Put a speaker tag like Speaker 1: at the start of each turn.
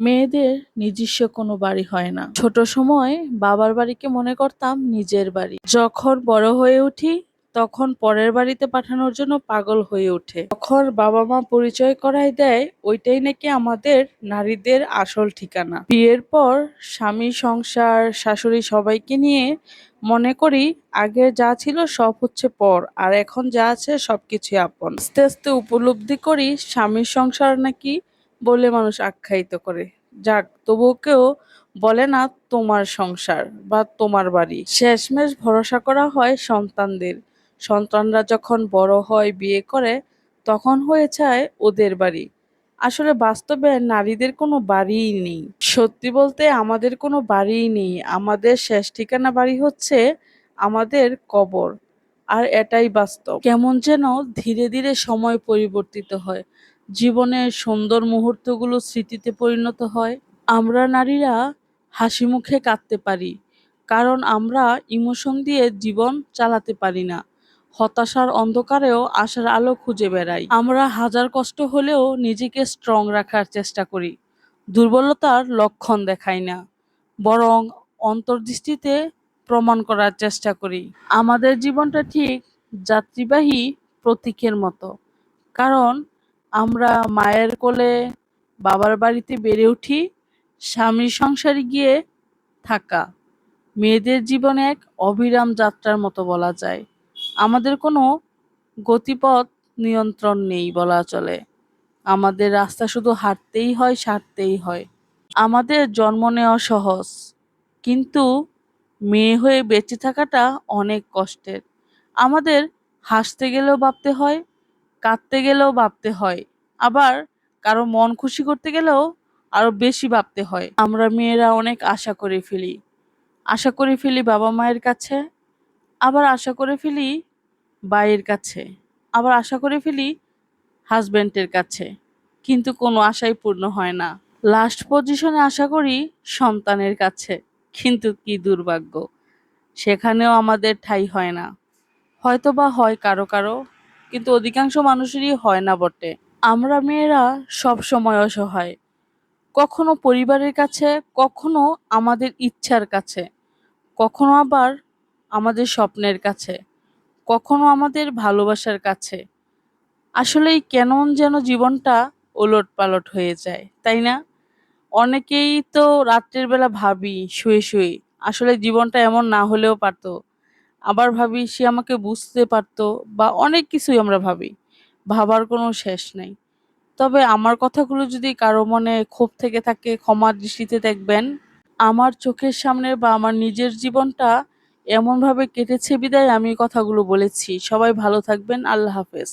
Speaker 1: মেয়েদের নিজস্ব কোনো বাড়ি হয় না। ছোট সময় বাবার বাড়িকে মনে করতাম নিজের বাড়ি। যখন বড় হয়ে উঠি, তখন পরের বাড়িতে পাঠানোর জন্য পাগল হয়ে ওঠে তখন বাবা মা পরিচয় করাই দেয়, ওইটাই নাকি আমাদের নারীদের আসল ঠিকানা। বিয়ের পর স্বামী, সংসার, শাশুড়ি সবাইকে নিয়ে মনে করি আগে যা ছিল সব হচ্ছে পর, আর এখন যা আছে সবকিছু আপন। আস্তে আস্তে উপলব্ধি করি স্বামীর সংসার নাকি বলে মানুষ আখ্যায়িত করে। যাক, তবুও কেউ বলে না তোমার সংসার বা তোমার বাড়ি। শেষমেশ ভরসা করা হয় সন্তানদের। সন্তানরা যখন বড় হয়, বিয়ে করে, তখন হয়ে যায় ওদের বাড়ি। আসলে বাস্তবে নারীদের কোনো বাড়িই নেই। সত্যি বলতে আমাদের কোনো বাড়িই নেই। আমাদের শেষ ঠিকানা বাড়ি হচ্ছে আমাদের কবর। আর এটাই বাস্তব। কেমন যেন ধীরে ধীরে সময় পরিবর্তিত হয়। জীবনের সুন্দর মুহূর্তগুলো স্মৃতিতে পরিণত হয়। আমরা নারীরা হাসি মুখে কাঁদতে পারি, কারণ আমরা ইমোশন দিয়ে জীবন চালাতে পারি না। হতাশার অন্ধকারেও আশার আলো খুঁজে বেড়াই। আমরা হাজার কষ্ট হলেও নিজেকে স্ট্রং রাখার চেষ্টা করি, দুর্বলতার লক্ষণ দেখাই না, বরং অন্তর্দৃষ্টিতে প্রমাণ করার চেষ্টা করি। আমাদের জীবনটা ঠিক যাত্রীবাহী প্রতীকের মতো, কারণ আমরা মায়ের কোলে বাবার বাড়িতে বেড়ে উঠি স্বামীর সংসারে গিয়ে থাকা। মেয়েদের জীবনে এক অবিরাম যাত্রার মতো বলা যায়। আমাদের কোনো গতিপথ নিয়ন্ত্রণ নেই বলা চলে। আমাদের রাস্তা শুধু হাঁটতেই হয়, সারতেই হয়। আমাদের জন্ম নেওয়া সহজ, কিন্তু মেয়ে হয়ে বেঁচে থাকাটা অনেক কষ্টের। আমাদের হাসতে গেলেও ভাবতে হয় কাঁদতে গেলেও ভাবতে হয়। আবার কারও মন খুশি করতে গেলেও আরও বেশি ভাবতে হয়। আমরা মেয়েরা অনেক আশা করে ফেলি। আশা করে ফেলি বাবা মায়ের কাছে, আবার আশা করে ফেলি বাইয়ের কাছে, আবার আশা করে ফেলি হাজব্যান্ডের কাছে। কিন্তু কোনো আশাই পূর্ণ হয় না। লাস্ট পজিশনে আশা করি সন্তানের কাছে। কিন্তু কি দুর্ভাগ্য, সেখানেও আমাদের ঠাঁই হয় না। হয়তো বা হয় কারও কারও কিন্তু অধিকাংশ মানুষেরই হয় না বটে। আমরা মেয়েরা সব সময় অসহায়। কখনো পরিবারের কাছে, কখনো আমাদের ইচ্ছার কাছে। কখনো আবার আমাদের স্বপ্নের কাছে। কখনো আমাদের ভালোবাসার কাছে। আসলেই কেন যেন জীবনটা ওলট পালট হয়ে যায়, তাই না? অনেকেই তো রাত্রের বেলা ভাবি, শুয়ে শুয়ে, আসলে জীবনটা এমন না হলেও পারতো। আবার ভাবি, সে আমাকে বুঝতে পারতো বা অনেক কিছুই আমরা ভাবি। ভাবার কোনো শেষ নেই। তবে আমার কথাগুলো যদি কারও মনে ক্ষোভ থেকে থাকে, ক্ষমার দৃষ্টিতে দেখবেন, আমার চোখের সামনে বা আমার নিজের জীবনটা এমনভাবে কেটেছে বিদায় আমি কথাগুলো বলেছি। সবাই ভালো থাকবেন। আল্লাহ হাফেজ।